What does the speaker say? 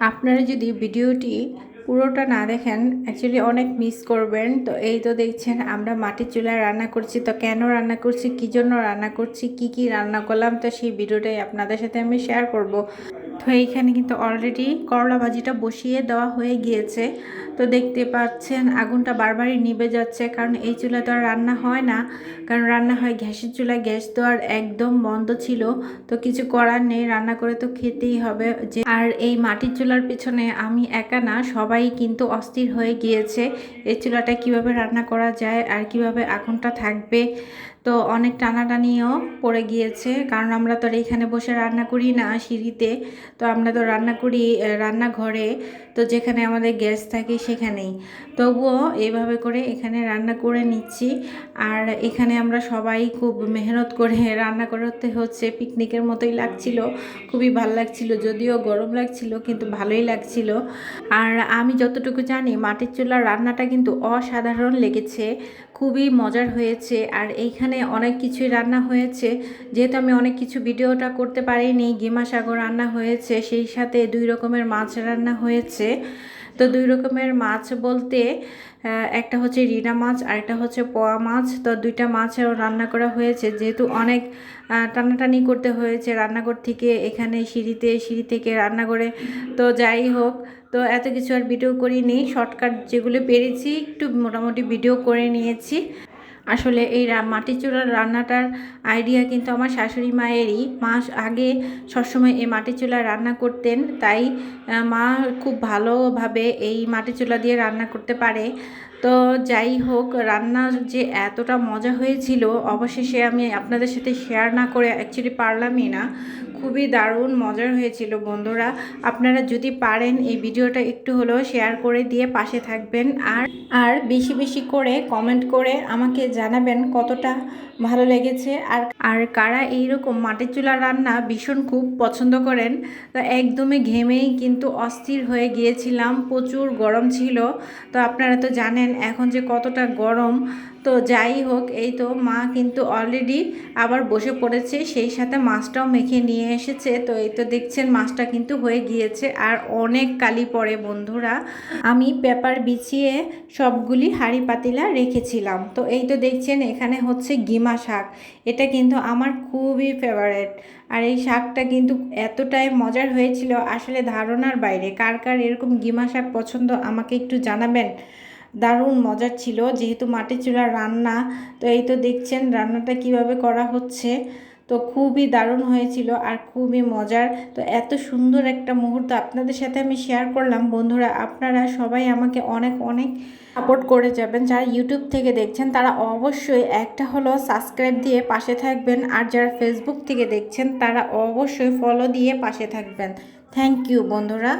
আপনারা যদি ভিডিওটি পুরোটা না দেখেন অ্যাকচুয়ালি অনেক মিস করবেন। তো এই তো দেখছেন, আমরা মাটির চুলায় রান্না করছি। তো কেন রান্না করছি? কী জন্য রান্না করছি? কি কি রান্না করলাম? তো সেই ভিডিওটাই আপনাদের সাথে আমি শেয়ার করব। তো এইখানে কিন্তু অলরেডি করলা ভাজিটা বসিয়ে দেওয়া হয়ে গিয়েছে। তো দেখতে পাচ্ছেন, আগুনটা বারবারই নিভে যাচ্ছে, কারণ এই চুলা তো আর রান্না হয় না। কারণ রান্না হয় গ্যাসের চুলা গ্যাস তো আর একদম বন্ধ ছিল। তো কিছু করার নেই, রান্না করে তো খেতেই হবে। যে আর এই মাটির চুলার পেছনে আমি একা না, সবাই কিন্তু অস্থির হয়ে গিয়েছে। এই চুলাটা কীভাবে রান্না করা যায় আর কীভাবে আগুনটা থাকবে? তো অনেক টানাটানিও পড়ে গিয়েছে। কারণ আমরা তো আর এখানে বসে রান্না করি না সিঁড়িতে। তো আমরা তো রান্না করি রান্নাঘরে। তো যেখানে আমাদের গ্যাস থাকে সেখানেই। তবুও এইভাবে করে এখানে রান্না করে নিচ্ছি। আর এখানে আমরা সবাই খুব মেহনত করে রান্না করতে হচ্ছে। পিকনিকের মতোই লাগছিল। খুবই ভালো লাগছিল। যদিও গরম লাগছিল, কিন্তু ভালোই লাগছিল। আর আমি যতটুকু জানি, মাটির চুলার রান্নাটা কিন্তু অসাধারণ লেগেছে। খুবই মজার হয়েছে আর এইখানে অনেক কিছুই রান্না হয়েছে। যেহেতু আমি অনেক কিছু ভিডিওটা করতে পারিনি গিমা সাগর রান্না হয়েছে, সেই সাথে দুই রকমের মাছ রান্না হয়েছে। তো দুই রকমের মাছ বলতে একটা হচ্ছে রিনা মাছ আর একটা হচ্ছে পোয়া মাছ। তো দুইটা মাছও রান্না করা হয়েছে। যেহেতু অনেক টানাটানি করতে হয়েছে রান্নাঘর থেকে, এখানে সিঁড়িতে, সিঁড়ি থেকে রান্নাঘরে তো যাই হোক, তো এত কিছু আর ভিডিও করিনি। শর্টকাট যেগুলো পেরেছি, একটু মোটামুটি ভিডিও করে নিয়েছি। আসলে এই মাটির চুলার রান্নাটার আইডিয়া কিন্তু আমার শাশুড়ি মায়েরই। মা আগে সবসময় এই মাটির চুলা রান্না করতেন, তাই মা খুব ভালোভাবে এই মাটির চুলা দিয়ে রান্না করতে পারে। তো যাই হোক রান্না যে এতটা মজা হয়েছিল, অবশেষে আমি আপনাদের সাথে শেয়ার না করে অ্যাকচুয়ালি পারলামই না। খুবই দারুণ মজার হয়েছিল বন্ধুরা। আপনারা যদি পারেন এই ভিডিওটা একটু হলেও শেয়ার করে দিয়ে পাশে থাকবেন। আর আর বেশি বেশি করে কমেন্ট করে আমাকে জানাবেন কতটা ভালো লেগেছে। আর আর কারা এইরকম মাটির চুলার রান্না ভীষণ খুব পছন্দ করেন, তো একদমই ঘেমেই কিন্তু অস্থির হয়ে গিয়েছিলাম, প্রচুর গরম ছিল। তো আপনারা তো জানেন এখন যে কতটা গরম। তো যাই হোক, এই তো মা কিন্তু অলরেডি আবার বসে পড়েছে, সেই সাথে মাছটাও মেখে নিয়ে এসেছে। তো এই তো দেখছেন মাছটা কিন্তু হয়ে গিয়েছে, আর অনেক কালি পড়ে বন্ধুরা। আমি পেপার বিছিয়ে সবগুলি হাঁড়ি পাতিলা রেখেছিলাম। তো এই তো দেখছেন এখানে হচ্ছে গিমা শাক, এটা কিন্তু আমার খুবই ফেভারেট আর এই শাকটা কিন্তু এতটাই মজার হয়েছিল আসলে ধারণার বাইরে। কার কার এরকম গিমা শাক পছন্দ আমাকে একটু জানাবেন? দারুণ মজার ছিল, যেহেতু মাটির চুলার রান্না, তো এই তো দেখছেন রান্নাটা কীভাবে করা হচ্ছে। তো খুবই দারুণ হয়েছিল আর খুবই মজার। তো এত সুন্দর একটা মুহূর্ত আপনাদের সাথে আমি শেয়ার করলাম। বন্ধুরা, আপনারা সবাই আমাকে অনেক অনেক সাপোর্ট করে যাবেন। যারা ইউটিউব থেকে দেখছেন, তারা অবশ্যই একটা হলো সাবস্ক্রাইব দিয়ে পাশে থাকবেন। আর যারা ফেসবুক থেকে দেখছেন, তারা অবশ্যই ফলো দিয়ে পাশে থাকবেন। থ্যাংক ইউ বন্ধুরা।